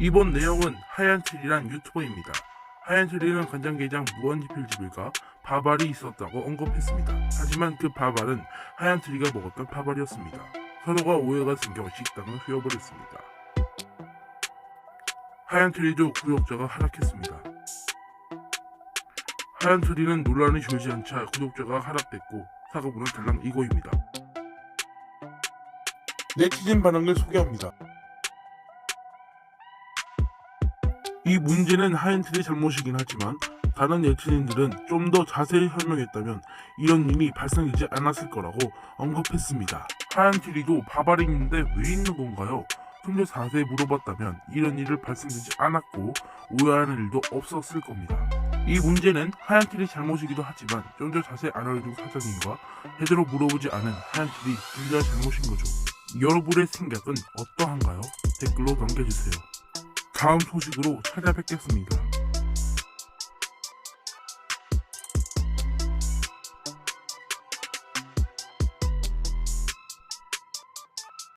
이번 내용은 하얀 트리란 유튜버입니다. 하얀 트리는 간장게장 무한리필집을가 바발이 있었다고 언급했습니다. 하지만 그 바발은 하얀 트리가 먹었던 바발이었습니다. 서로가 오해가 생겨 식당을 휘어버렸습니다. 하얀 트리도 구독자가 하락했습니다. 하얀 트리는 논란이 줄지 않자 구독자가 하락됐고 사고부는 달랑 이고입니다. 네티즌 반응을 소개합니다. 이 문제는 하얀트리 잘못이긴 하지만 다른 네티즌들은 좀 더 자세히 설명했다면 이런 일이 발생되지 않았을 거라고 언급했습니다. 하얀트리도 있는데 왜 있는 건가요? 좀 더 자세히 물어봤다면 이런 일을 발생되지 않았고 오해하는 일도 없었을 겁니다. 이 문제는 하얀트리 잘못이기도 하지만 좀 더 자세히 알아준 사장님과 제대로 물어보지 않은 하얀트리 둘다 잘못인 거죠. 여러분의 생각은 어떠한가요? 댓글로 남겨주세요. 다음 소식으로 찾아뵙겠습니다.